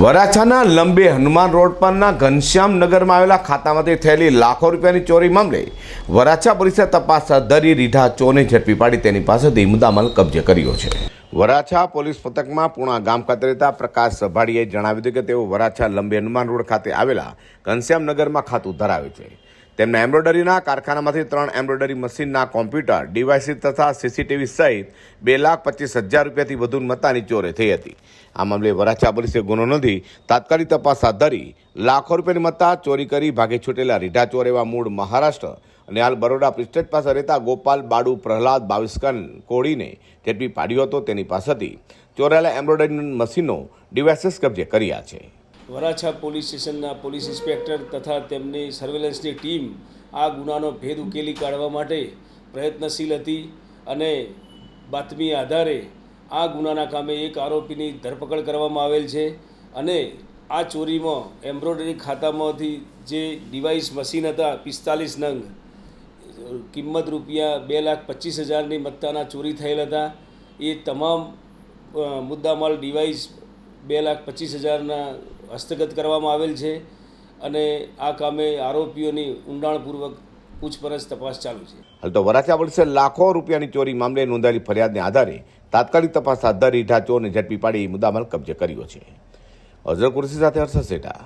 વરાછાના લંબે Hanuman road પરના ઘનશ્યામ નગરમાં આવેલા ખાતામાંથી થયેલી લાખો રૂપિયાની ચોરી મામલે વરાછા પોલીસે તપાસ હાથ રીઢા ચોરને ઝડપી પાડી તેની પાસેથી મુદ્દામાલ કબજે કર્યો છે. વરાછા પોલીસ પથકમાં પૂણા ગામ ખાતે રહેતા પ્રકાશ સભાડીએ જણાવ્યું હતું કે તેઓ વરાછા લંબે હનુમાન રોડ ખાતે આવેલા ઘનશ્યામ નગરમાં ખાતું ધરાવે છે. તેમના એમ્બ્રોઇડરીના કારખાનામાંથી ત્રણ એમ્બ્રોઇડરી મશીનના કોમ્પ્યુટર ડિવાઇસીસ તથા સીસીટીવી સહિત બે લાખ પચીસ હજાર રૂપિયાથી વધુ મતાની ચોરી થઈ હતી. આ મામલે વરાછા પોલીસે ગુનો નોંધી તાત્કાલિક તપાસ હાથ ધરી લાખો રૂપિયાની મત્તા ચોરી કરી ભાગે છૂટેલા રીઢા ચોર એવા મૂળ મહારાષ્ટ્ર અને હાલ બરોડા પ્રિસ્ટેટ પાસે રહેતા ગોપાલ બાડુ પ્રહલાદ બાવિસ્કન કોળીને ઝડપી પાડ્યો હતો. તેની પાસેથી ચોરાયેલા એમ્બ્રોઇડરી મશીનો ડિવાઇસીસ કબજે કર્યા છે. વરાછા પોલીસ સ્ટેશનના પોલીસ ઇન્સ્પેક્ટર તથા તેમની સર્વેલન્સની ટીમ આ ગુનાનો ભેદ ઉકેલી કાઢવા માટે પ્રયત્નશીલ હતી અને બાતમી આધારે આ ગુનાના કામે એક આરોપીની ધરપકડ કરવામાં આવેલ છે અને આ ચોરીમાં એમ્બ્રોઇડરી ખાતામાંથી જે ડિવાઇસ મશીન હતા પિસ્તાલીસ નંગ, કિંમત રૂપિયા બે લાખ પચીસ હજારની મત્તાના ચોરી થયેલ હતા. એ તમામ મુદ્દામાલ ડિવાઇસ બે લાખ પચીસ હજારના હસ્તગત કરવામાં આવેલ છે અને આ કામે આરોપીઓની ઊંડાણપૂર્વક પૂછપરછ તપાસ ચાલુ છે. હાલ તો વરાછા પોલીસે લાખો રૂપિયાની ચોરી મામલે નોંધાયેલી ફરિયાદને આધારે તાત્કાલિક તપાસ હાથ ધરી રીઢા ચોરને ઝડપી પાડી મુદ્દામાલ કબજે કર્યો છે. અઝર કુર્સી સાથે હર્ષદ સેઠા.